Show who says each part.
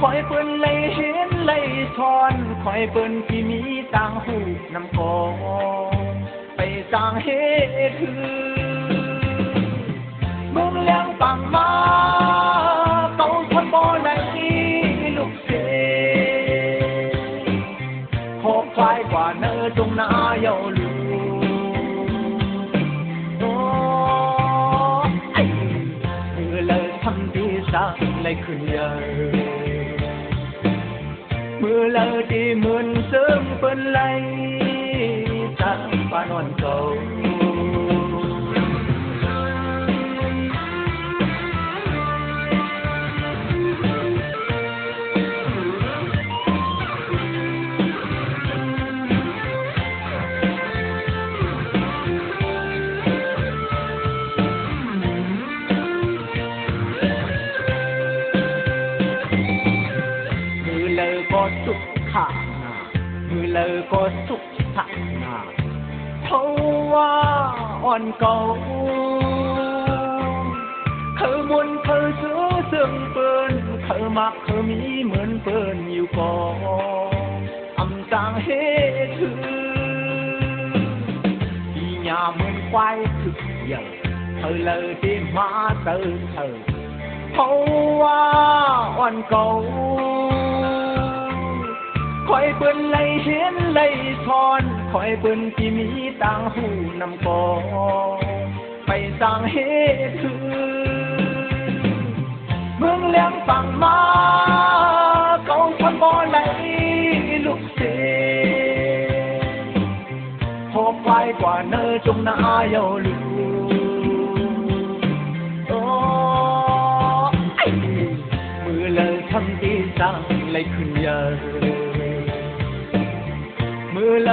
Speaker 1: คอยเปิ้นเลยเห็นเลยทอนคอยเปิ้นที่มีต่างหูน้ำกองไปสร้างเหตุคือมืองเลี้ยงปังมาเก่าทนบ่ได้ลูกเสขอควายกว่าเนื้อตรงหน้าเยาลูโอ้ไอ้เออเลยทำดีสักเลยขึ้นเยอะ เมื่อเลยดีเหมือ สุขขานามือเลอก็สุขขานาเพราะว่าอ่อนเก่าเธอมวนเธอเสือเสื่องเปินเธอมักเธอมีเหมือนเปินอยู่ก่อนอำจางเหตุคือที่ยามเหมือนควายถึกเหยอะเธอเลยที่มาเตอเธอเพราะว่าอ่อนเก่า คอยเปิ้นเลยเห็นเลยทอนคอยเปิ้นที่มีต่างหูนำกอไปสร้างเหตุคือเมืองเลี้ยงฝั่งมาเก่าคนบ่ไหลลูกเสหอบไปกว่าเนอจงนาเยาลูมือเลยทำที่สั่งเลยขึ้นเยอะ มือเล